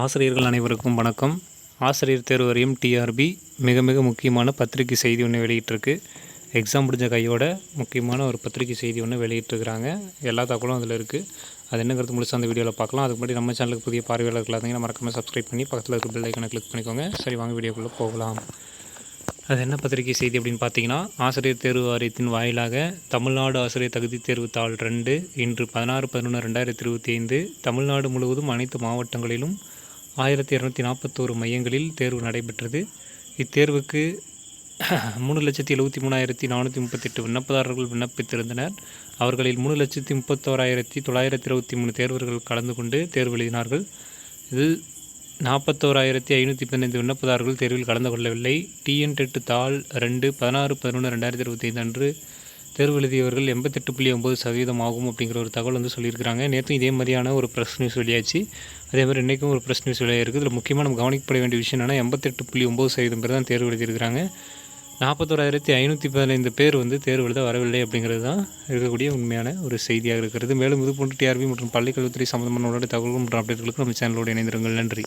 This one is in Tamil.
ஆசிரியர்கள் அனைவருக்கும் வணக்கம். ஆசிரியர் தேர்வு வரையும் டிஆர்பி மிக மிக முக்கியமான பத்திரிகை செய்தி ஒன்று வெளியிட்டிருக்கு. எக்ஸாம் முடிஞ்ச கையோட முக்கியமான ஒரு பத்திரிகை செய்தி ஒன்று வெளியிட்டிருக்கிறாங்க. எல்லா தகவலும் அதில் இருக்குது அது என்னங்கிறது முழுசாக அந்த வீடியோவில் பார்க்கலாம். அதுக்கு முன்னாடி நம்ம சேனலுக்கு புதிய பார்வையாளர்கள் இருந்தீங்கன்னா மறக்காமல் சப்ஸ்கிரைப் பண்ணி பக்கத்தில் இருக்க பெல் ஐக்கனை கிளிக் பண்ணிக்கோங்க. சரி வாங்க வீடியோக்குள்ளே போகலாம். அது என்ன பத்திரிகை செய்தி அப்படின்னு பார்த்தீங்கன்னா ஆசிரியர் தேர்வு வாரியத்தின் வாயிலாக தமிழ்நாடு ஆசிரியர் தகுதி தேர்வு தாள் ரெண்டு இன்று பதினாறு பதினொன்று ரெண்டாயிரத்தி இருபத்தி ஐந்து தமிழ்நாடு முழுவதும் அனைத்து மாவட்டங்களிலும் ஆயிரத்தி இரநூத்தி நாற்பத்தோரு மையங்களில் தேர்வு நடைபெற்றது. இத்தேர்வுக்கு மூணு லட்சத்தி எழுபத்தி மூணாயிரத்தி நானூற்றி முப்பத்தெட்டு விண்ணப்பதாரர்கள் விண்ணப்பித்திருந்தனர். அவர்களில் மூணு லட்சத்தி முப்பத்தோராயிரத்தி தொள்ளாயிரத்தி இருபத்தி மூணு தேர்வர்கள் கலந்து கொண்டு தேர்வு எழுதினார்கள். இதில் நாற்பத்தோராயிரத்தி ஐநூற்றி பதினைந்து விண்ணப்பதாரர்கள் தேர்வில் கலந்து கொள்ளவில்லை. டிஎன் டெட்டு தாள் ரெண்டு பதினாறு பதினொன்று ரெண்டாயிரத்தி இருபத்தி ஐந்து அன்று தேர்வு எழுதியவர்கள் எண்பத்தெட்டு புள்ளி ஒம்பது சதவீதம் ஆகும் அப்படிங்கிற ஒரு தகவல் வந்து சொல்லியிருக்கிறாங்க. நேற்று இதே மாதிரியான ஒரு ப்ரெஸ் நியூஸ் வெளியாச்சு. அதே மாதிரி இன்றைக்கும் ஒரு ப்ரெஸ் நியூஸ் வெளியாகிருக்கு இதில் முக்கியமாக நம்ம கவனிக்கப்பட வேண்டிய விஷயம் என்னென்னா எண்பத்தெட்டு புள்ளி ஒம்பது சதவீதம் பேர் தான் தேர்வு எழுதியிருக்கிறாங்க நாற்பத்தோராயிரத்தி ஐநூற்றி பதினைந்து பேர் வந்து தேர்வு எழுத வரவில்லை அப்படிங்கிறது தான் இருக்கக்கூடிய உண்மையான ஒரு செய்தியாக இருக்கிறது. மேலும் இது போன்ற டிஆர்பி மற்றும் பள்ளிக்கல்வித்துறை சம்பந்தமான உடனடி தகவல்கள் மற்றும் அப்டேட்களுக்கு நம்ம சேனலோடு இணைந்திருங்கள். நன்றி.